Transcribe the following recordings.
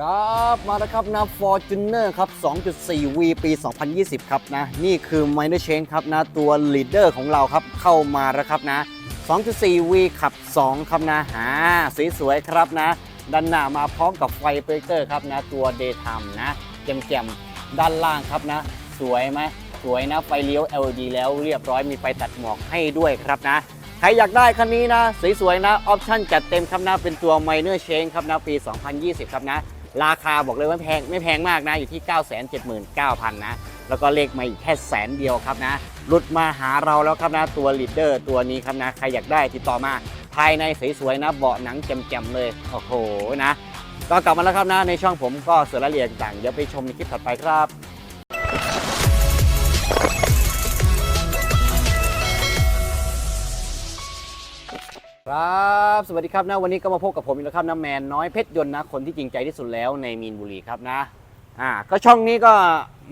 ครับมาแล้วครับนะ Fortuner ครับ 2.4V ปี 2020 ครับนะ นี่คือ Minor Change ครับนะ ตัว Leader ของเราครับ เข้ามาแล้วครับนะ 2.4V ขับ 2 ครับนะหาสสวยๆครับนะ ด้านหน้ามาพร้อมกับไฟโปรเจคเตอร์ครับนะ ตัว Daytime นะแจ่มๆ ด้านล่างครับนะ สวยไหมสวยนะ ไฟเลี้ยว LED แล้วเรียบร้อยมีไฟตัดหมอกให้ด้วยครับนะใครอยากได้คันนี้นะ สวยๆนะ ออปชั่นจัดเต็มครับนะ เป็นตัว Minor Change ครับนะ ปี 2020 ครับนะ ราคาบอกเลยว่าแพงไม่แพงมากนะ อยู่ที่ 979,000 นะ แล้วก็เลขมาอีกแค่แสนเดียวครับนะรุดมาหาเราแล้วครับนะตัวลีดเดอร์ตัวนี้ครับนะ ใครอยากได้ติดต่อมาภายในสวยๆนะเบาะหนังแจ่มๆเลย โอ้โหนะ ก็กลับมาแล้วครับนะ ในช่องผมก็เสือละเอียดต่างเดี๋ยวไปชมในคลิปถัดไปครับครับ สวัสดีครับนะวันนี้ก็มาพบกับผมอีกแล้วครับนะแมนน้อยเพชรยนต์นะคนที่จริงใจที่สุดแล้วในมีนบุรีครับนะอ่าก็ช่องนี้ก็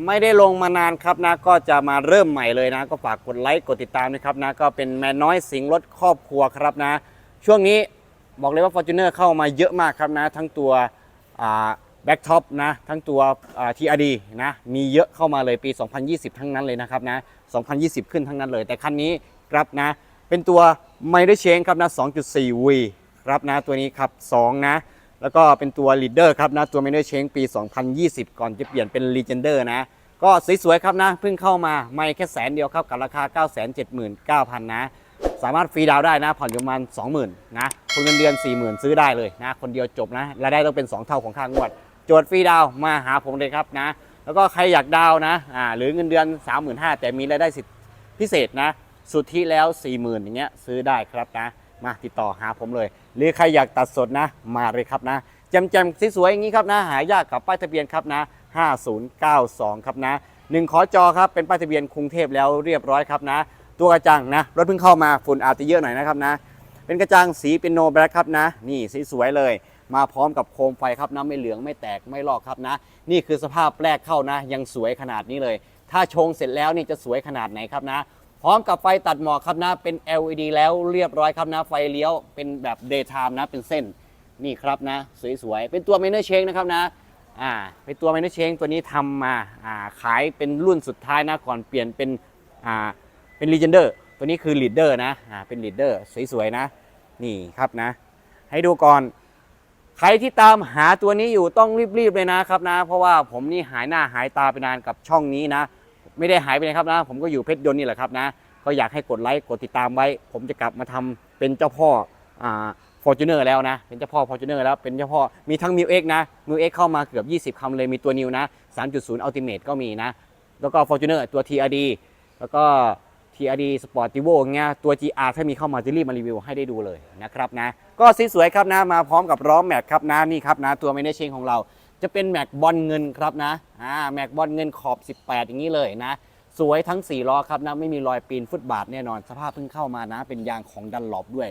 ไม่ได้ลงมานานครับนะ ก็จะมาเริ่มใหม่เลยนะ ก็ฝากกดไลค์กดติดตามนะครับนะก็เป็นแมนน้อยสิงรถครอบครัวครับนะ ช่วงนี้บอกเลยว่า Fortuner เข้ามาเยอะมากครับนะ ทั้งตัวแบ็กท็อปนะ ทั้งตัวทีอาร์ดีนะ มีเยอะเข้ามาเลยปี 2020 ทั้งนั้นเลยนะครับนะ 2020 ขึ้นทั้งนั้นเลย แต่คันนี้ครับนะ เป็นตัว m i d e r Change ครับนะ 2.4V ครับนะตัวนี้ครับ 2 นะ แล้วก็เป็นตัว Leader ครับนะตัว m i d e r Change ปี 2020 ก่อนจะเปลี่ยนเป็น Legender นะ ก็สวยๆครับนะ เพิ่งเข้ามาไม่แค่แสนเดียวครับ กับราคา 979,000 นะ สามารถฟรีดาวได้นะ ผ่อนอยู่ประมาณ20,000 นะคนเงินเดือน 40,000 ซื้อได้เลยนะ คนเดียวจบนะรายได้ต้องเป็น 2 เท่าของค่างวดโจทย์ฟรีดาวมาหาผมเลยครับนะแล้วก็ใครอยากดาวน์นะอ่า หรือเงินเดือน 35,000แต่มีรายได้สิทธิพิเศษนะ สุทธิแล้ว 40,000อย่างเงี้ยซื้อได้ครับนะ มาติดต่อหาผมเลย หรือใครอยากตัดสดนะมาเลยครับนะแจมๆสวยๆอย่างนี้ครับนะ หายากกับป้ายทะเบียนครับนะ 5092 ครับนะหนึ่งขอจอครับเป็นป้ายทะเบียนกรุงเทพแล้วเรียบร้อยครับนะ ตัวกระจังนะรถเพิ่งเข้ามาฝุ่นอาจจะเยอะหน่อยนะครับนะ เป็นกระจังสีเป็นโนแบล็คครับนะ นี่สีสวยเลย มาพร้อมกับโคมไฟครับนะไม่เหลืองไม่แตกไม่ลอกครับนะ นี่คือสภาพแรกเข้านะ ยังสวยขนาดนี้เลย ถ้าชงเสร็จแล้วนี่จะสวยขนาดไหนครับนะ พร้อมกับไฟตัดหมอกครับนะ เป็น LED แล้วเรียบร้อยครับนะ ไฟเลี้ยวเป็นแบบ daytime นะ เป็นเส้น นี่ครับนะ สวยๆ เป็นตัว minor change นะครับนะ อ่า เป็นตัว minor change ตัวนี้ทำมา อ่า ขายเป็นรุ่นสุดท้ายนะ ก่อนเปลี่ยนเป็น อ่า เป็น legender ตัวนี้คือ leader นะ อ่า เป็น leader สวยๆ นะ นี่ครับนะ ให้ดูก่อน ใครที่ตามหาตัวนี้อยู่ต้องรีบๆ เลยนะครับนะ เพราะว่าผมนี่หายหน้าหายตาไปนานกับช่องนี้นะ ไม่ได้หายไปไหนครับนะ ผมก็อยู่เพชรยนต์นี่แหละครับนะ ก็อยากให้กดไลค์กดติดตามไว้ ผมจะกลับมาทำเป็นเจ้าพ่ออ่าฟอร์จูเนอร์แล้วนะ เป็นเจ้าพ่อฟอร์จูเนอร์แล้ว เป็นเจ้าพ่อ มีทั้งมิวเอ็กนะมิวเอ็กเข้ามาเกือบ 20คำเลย มีตัวนิวนะ 3.0 Ultimate ก็มีนะ แล้วก็ Fortuner ตัว TRD แล้วก็ TRD Sportivo เงี้ย ตัว GR ถ้ามีเข้ามาจะรีบมารีวิวให้ได้ดูเลยนะครับนะ ก็สีสวยครับนะ มาพร้อมกับล้อแม็กครับนะ นี่ครับนะ ตัวเมเนเชงของเรา จะเป็นแม็กบอลเงินครับนะอ่าแม็กบอลเงินขอบ 18 อย่างนี้เลยนะ สวยทั้ง 4 ล้อครับนะ ไม่มีรอยปีนฟุตบาทแน่นอน สภาพเพิ่งเข้ามานะ เป็นยางของดันหลบด้วย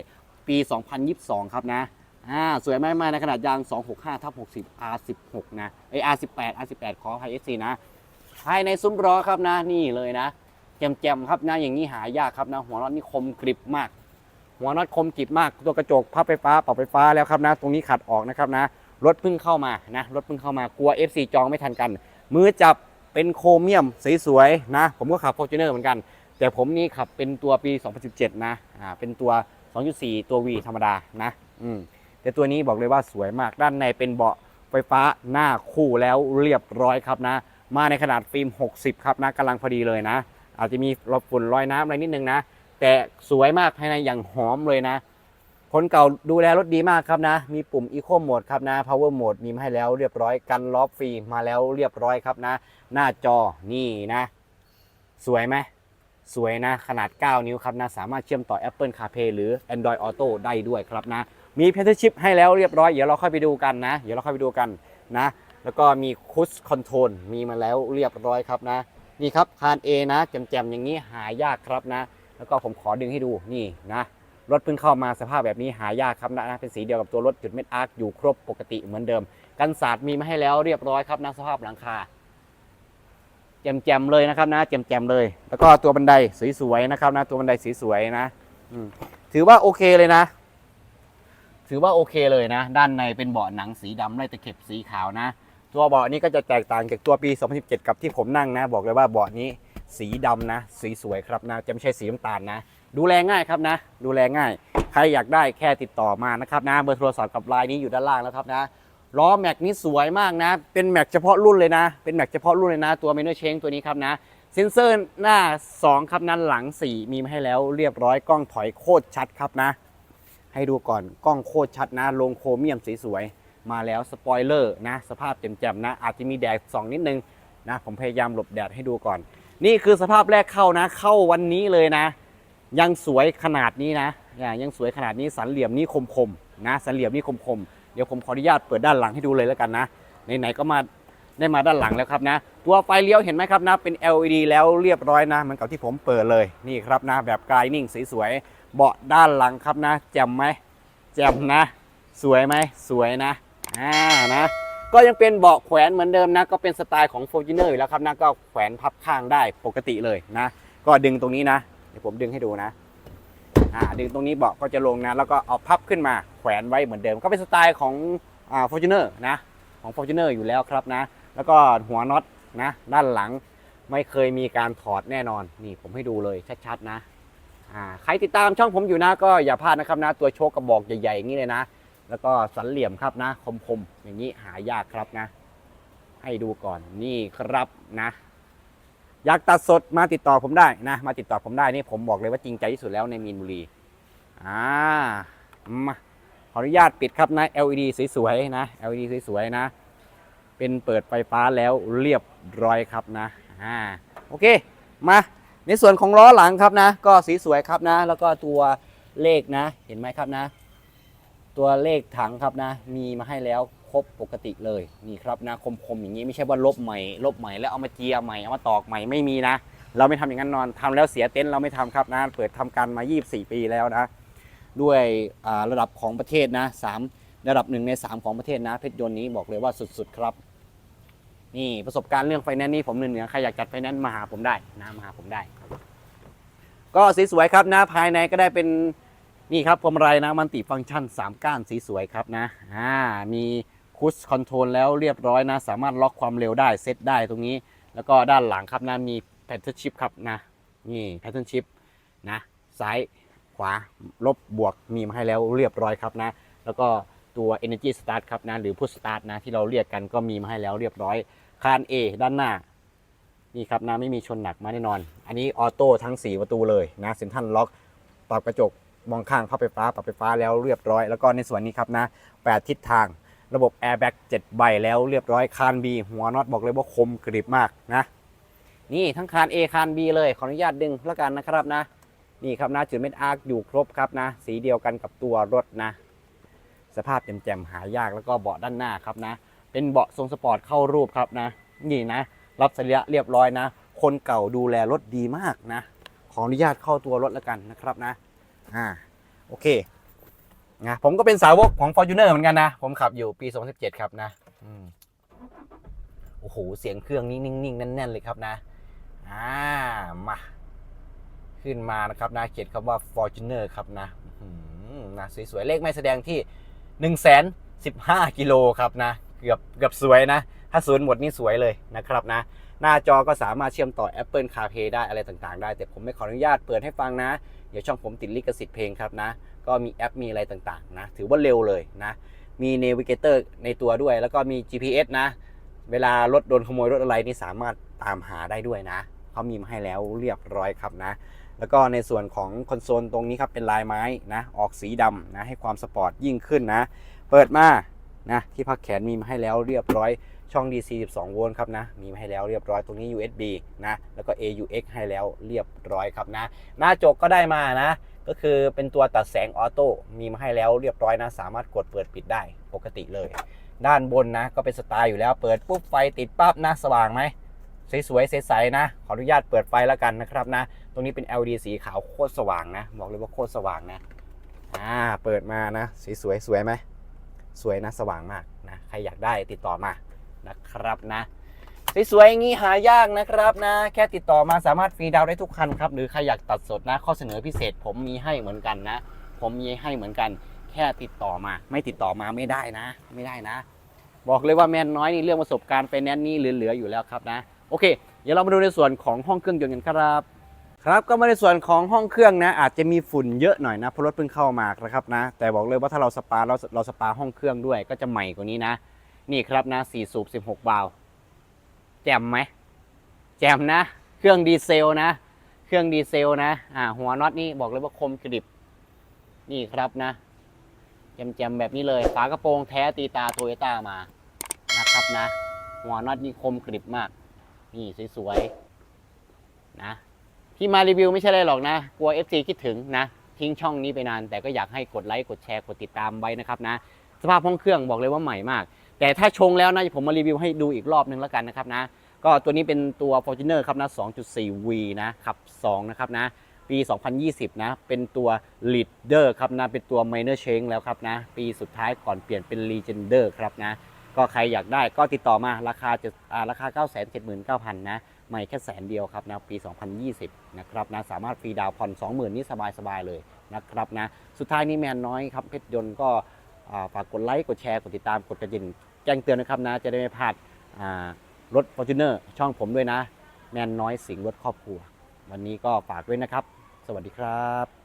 ปี 2022 ครับนะอ่าสวยมากๆในขนาดยาง 265ทับ60 R16 นะไอ R18 R18 ขออภัย SC นะ ภายในซุ้มล้อครับนะนี่เลยนะแจมๆครับนะอย่างนี้หายากครับนะ หัวน็อตนี่คมกริบมาก หัวน็อตคมกริบมาก ตัวกระจกพับไฟฟ้าปรับไฟฟ้าแล้วครับนะ ตรงนี้ขัดออกนะครับนะ รถเพิ่งเข้ามานะรถเพิ่งเข้ามากลัว FC จองไม่ทันกัน มือจับเป็นโครเมียมสวยๆนะ ผมก็ขับ Fortuner เหมือนกัน แต่ผมนี่ขับเป็นตัวปี 2017 นะอ่าเป็นตัว 2.4 ตัว V ธรรมดานะอืมแต่ตัวนี้บอกเลยว่าสวยมากด้านในเป็นเบาะไฟฟ้าหน้าคู่แล้วเรียบร้อยครับนะ มาในขนาดฟิล์ม 60 ครับนะกำลังพอดีเลยนะ อาจจะมีรอยฝุ่นรอยน้ำอะไรนิดนึงนะ แต่สวยมากภายในอย่างหอมเลยนะ คนเก่าดูแลรถดีมากครับนะ มีปุ่ม Eco Mode ครับนะ Power Mode มีมาให้แล้วเรียบร้อยกันล้อฟรีมาแล้วเรียบร้อยครับนะ หน้าจอนี่นะ สวยไหมสวยนะ ขนาด 9 นิ้วครับนะ สามารถเชื่อมต่อ Apple CarPlay หรือ Android Auto ได้ด้วยครับนะ มี p a เ e r Chip ให้แล้วเรียบร้อย เดี๋ยวเราค่อยไปดูกันนะ เดี๋ยวเราค่อยไปดูกันนะ แล้วก็มี Cruise Control มีมาแล้วเรียบร้อยครับนะ นี่ครับคาน A นะแจมๆอย่างนี้หายากครับนะ แล้วก็ผมขอดึงให้ดูนี่นะ รถเพิ่งเข้ามาสภาพแบบนี้หายากครับนะเป็นสีเดียวกับตัวรถจุดเม็ดอาร์คอยู่ครบปกติเหมือนเดิม กันศาสตร์มีมาให้แล้วเรียบร้อยครับนะสภาพหลังคาแจมๆเลยนะครับนะแจมๆเลย แล้วก็ตัวบันไดสวยๆนะครับนะตัวบันไดสวยๆนะถือว่าโอเคเลยนะ ถือว่าโอเคเลยนะ ด้านในเป็นเบาะหนังสีดำไล่ตะเข็บสีขาวนะ ตัวเบาะนี้ก็จะแตกต่างจากตัวปี 2017 กับที่ผมนั่งนะ บอกเลยว่าเบาะนี้สีดำนะ สีสวยครับนะจะไม่ใช่สีน้ำตาลนะ ดูแลง่ายครับนะ ดูแลง่าย ใครอยากได้แค่ติดต่อมานะครับนะเบอร์โทรศัพท์กับไลน์นี้อยู่ด้านล่างแล้วครับนะล้อแม็กนี้สวยมากนะ เป็นแม็กเฉพาะรุ่นเลยนะ เป็นแม็กเฉพาะรุ่นเลยนะ ตัวเมนเนอร์เชงตัวนี้ครับนะ เซ็นเซอร์หน้า 2 ครับนั้นหลัง 4 มีมาให้แล้วเรียบร้อยกล้องถอยโคตรชัดครับนะ ให้ดูก่อนกล้องโคตรชัดนะ ลงโครเมียมสวยมาแล้วสปอยเลอร์นะ สภาพแจ่มๆนะ อาจจะมีแดดส่องนิดนึงนะ ผมพยายามหลบแดดให้ดูก่อน นี่คือสภาพแรกเข้านะ เข้าวันนี้เลยนะ ยังสวยขนาดนี้นะยังสวยขนาดนี้สันเหลี่ยมนี่คมๆนะสันเหลี่ยมนี่คมๆเดี๋ยวผมขออนุญาตเปิดด้านหลังให้ดูเลยแล้วกันนะไหนๆก็มาได้มาด้านหลังแล้วครับนะ ตัวไฟเลี้ยวเห็นไหมครับนะ เป็น LED แล้วเรียบร้อยนะเหมือนกับที่ผมเปิดเลยนี่ครับนะ แบบกลายนิ่งสวยๆเบาะด้านหลังครับนะแจ่มไหมแจ่มนะ สวยไหมสวยนะอ่านะก็ยังเป็นเบาะแขวนเหมือนเดิมนะ ก็เป็นสไตล์ของ f o r t u n e r อยู่แล้วครับนะก็แขวนพับข้างได้ปกติเลยนะ ก็ดึงตรงนี้นะ เดี๋ยวผมดึงให้ดูนะ อ่า ดึงตรงนี้เบาะก็จะลงนะ แล้วก็เอาพับขึ้นมาแขวนไว้เหมือนเดิม ก็เป็นสไตล์ของอ่า f o r t u n e r นะ ของ f o r t u n e r อยู่แล้วครับนะ แล้วก็หัวน็อตนะ ด้านหลังไม่เคยมีการถอดแน่นอน นี่ผมให้ดูเลยชัดๆนะ อ่า ใครติดตามช่องผมอยู่นะ ก็อย่าพลาดนะครับนะ ตัวโชคกระบอกใหญ่ๆอย่างนี้เลยนะ แล้วก็สันเหลี่ยมครับนะ คมๆอย่างนี้หายากครับนะ ให้ดูก่อน นี่ครับนะ อยากตัดสดมาติดต่อผมได้นะ มาติดต่อผมได้นี่ผมบอกเลยว่าจริงใจที่สุดแล้วในมีนบุรีอ่ามาขออนุญาตปิดครับนะ LED สวยๆนะ LED สวยๆนะ เป็นเปิดไฟฟ้าแล้วเรียบร้อยครับนะอ่าโอเคมาในส่วนของล้อหลังครับนะ ก็สีสวยครับนะ แล้วก็ตัวเลขนะ เห็นไหมครับนะ ตัวเลขถังครับนะ มีมาให้แล้ว ครบปกติเลยนี่ครับนะคมๆอย่างนี้ไม่ใช่ว่าลบใหม่ลบใหม่แล้วเอามาเจียใหม่เอามาตอกใหม่ไม่มีนะ เราไม่ทำอย่างนั้นนอนทำแล้วเสียเต็นท์เราไม่ทำครับนะเปิดทำการมา 24 ปีแล้วนะ ด้วยระดับของประเทศนะสามระดับหนึ่งใน 3 ของประเทศนะเพชรยนต์นี้บอกเลยว่าสุดๆครับนี่ประสบการณ์เรื่องไฟแนนซ์นี่ผมเหนือๆใครอยากจัดไฟแนนซ์มาหาผมได้นะมาหาผมได้ ก็สีสวยครับนะภายในก็ได้เป็นนี่ครับพวงมาลัยนะมันติฟังก์ชัน 3 ก้านสีสวยครับนะอ่ามี คุชคอนโทรลแล้วเรียบร้อยนะ สามารถล็อกความเร็วได้เซตได้ตรงนี้ แล้วก็ด้านหลังครับนะมีแพทเทิร์นชิพครับนะนี่แพทเทิร์นชิพนะซ้ายขวาลบบวกมีมาให้แล้วเรียบร้อยครับนะ แล้วก็ตัว Energy Start ครับนะหรือ Push Start นะที่เราเรียกกันก็มีมาให้แล้วเรียบร้อยคาน A ด้านหน้านี่ครับนะไม่มีชนหนักมาแน่นอน อันนี้ออโต้ทั้ง 4 ประตูเลยนะเซ็นทรัลล็อกปรับกระจกมองข้างพับไฟฟ้าปรับไฟฟ้าแล้วเรียบร้อย แล้วก็ในส่วนนี้ครับนะ 8 ทิศทาง ระบบแอร์แบ็ก7ใบแล้วเรียบร้อยคาน B หัวน็อตบอกเลยว่าคมกริบมากนะนี่ทั้งคาน A คาน B เลยขออนุญาตดึงแล้วกันนะครับนะ นี่ครับนะจุดเม็ดอาร์คอยู่ครบครับนะ สีเดียวกันกับตัวรถนะ สภาพแจ่มๆหายากแล้วก็เบาะด้านหน้าครับนะ เป็นเบาะทรงสปอร์ตเข้ารูปครับนะ นี่นะ รับสัญญาเรียบร้อยนะ คนเก่าดูแลรถดีมากนะ ขออนุญาตเข้าตัวรถแล้วกันนะครับนะอ่าโอเค นะผมก็เป็นสาวกของ Fortuner เหมือนกันนะ ผมขับอยู่ปี 2017 ครับนะโอ้โห เสียงเครื่องนี้นิ่งๆ แน่นๆ เลยครับนะ อ่า มา ขึ้นมานะครับนะ เขียนคำว่า Fortuner ครับนะนะสวยๆ เลขไม่แสดงที่ 1 1 5 กิโลครับนะ เกือบเกือบสวยนะ ถ้าศูนย์หมดนี่สวยเลยนะครับนะ หน้าจอก็สามารถเชื่อมต่อ Apple CarPlay ได้อะไรต่างๆ ได้ แต่ผมไม่ขออนุญาตเปิดให้ฟังนะ เดี๋ยวช่องผมติดลิขสิทธิ์เพลงครับนะ ก็มีแอปมีอะไรต่างๆนะถือว่าเร็วเลยนะมี Navigator ในตัวด้วย แล้วก็มี GPS นะ เวลารถโดนขโมยรถอะไรนี่สามารถตามหาได้ด้วยนะเขามีมาให้แล้วเรียบร้อยครับนะ แล้วก็ในส่วนของคอนโซลตรงนี้ครับเป็นลายไม้นะออกสีดำนะให้ความสปอร์ตยิ่งขึ้นนะ เปิดมานะที่พักแขนมีมาให้แล้วเรียบร้อย ช่อง DC 12 โวลต์ครับนะ มีมาให้แล้วเรียบร้อยตรงนี้ USB นะ แล้วก็ AUX ให้แล้วเรียบร้อยครับนะ หน้าจกก็ได้มานะ ก็คือเป็นตัวตัดแสงออโต้ มีมาให้แล้วเรียบร้อยนะ สามารถกดเปิดปิดได้ปกติเลย ด้านบนนะ ก็เป็นสไตล์อยู่แล้ว เปิดปุ๊บไฟติดปั๊บนะ สว่างไหมสวยๆใสๆนะ ขออนุญาตเปิดไฟแล้วกันนะครับนะ ตรงนี้เป็น LED สีขาวโคตรสว่างนะ บอกเลยว่าโคตรสว่างนะ อ่า เปิดมานะสีสวยสวยไหม สวยนะ สว่างมากนะ ใครอยากได้ติดต่อมา นะครับนะสวยๆอย่างนี้หายากนะครับนะ แค่ติดต่อมาสามารถฟรีดาวได้ทุกคันครับ หรือใครอยากตัดสดนะ ข้อเสนอพิเศษผมมีให้เหมือนกันนะ ผมมีให้เหมือนกัน แค่ติดต่อมา ไม่ติดต่อมาไม่ได้นะ ไม่ได้นะ บอกเลยว่าแมนน้อยนี่เรื่องประสบการณ์ไฟแนนซ์นี่เหลือๆอยู่แล้วครับนะ โอเค เดี๋ยวเรามาดูในส่วนของห้องเครื่องยนต์กันครับ ครับก็มาในส่วนของห้องเครื่องนะ อาจจะมีฝุ่นเยอะหน่อยนะเพราะรถเพิ่งเข้ามานะครับนะ แต่บอกเลยว่าถ้าเราสปาเราเราสปาห้องเครื่องด้วยก็จะใหม่กว่านี้นะ นี่ครับนะ4สูบ16วาล์วแจมไหมแจมนะ เครื่องดีเซลนะ เครื่องดีเซลนะอ่าหัวน็อตนี่บอกเลยว่าคมกริบ นี่ครับนะแจมๆแบบนี้เลยฝากระโปรงแท้ตีตาโตโยต้ามานะครับนะ หัวน็อตนี่คมกริบมาก นี่สวยๆนะที่มารีวิวไม่ใช่อะไรหรอกนะ กลัว FC คิดถึงนะ ทิ้งช่องนี้ไปนาน แต่ก็อยากให้กดไลค์ กดแชร์ กดติดตามไว้นะครับนะ สภาพห้องเครื่องบอกเลยว่าใหม่มาก แต่ถ้าชงแล้วนะผมมารีวิวให้ดูอีกรอบนึงแล้วกันนะครับนะ ก็ตัวนี้เป็นตัว Fortuner ครับนะ 2.4V นะขับ 2 นะครับนะ ปี 2020 นะ เป็นตัว Leader ครับนะ เป็นตัว Minor Change แล้วครับนะ ปีสุดท้ายก่อนเปลี่ยนเป็น Legender ครับนะ ก็ใครอยากได้ก็ติดต่อมาราคาจะอ่าราคา 979,000 นะใหม่แค่แสนเดียวครับนะปี 2020 นะครับนะสามารถฟรีดาวน์ผ่อน 20,000 นี่สบายๆเลยนะครับนะ สุดท้ายนี้แมนน้อยครับเพชรยนต์ก็ ฝากกดไลค์กดแชร์กดติดตามกดกระดิ่งแจ้งเตือนนะครับนะ จะได้ไม่พลาดรถฟอรถ Fortuner ช่องผมด้วยนะ แมนน้อยสิงรถครอบครัว วันนี้ก็ฝากด้วยนะครับ สวัสดีครับ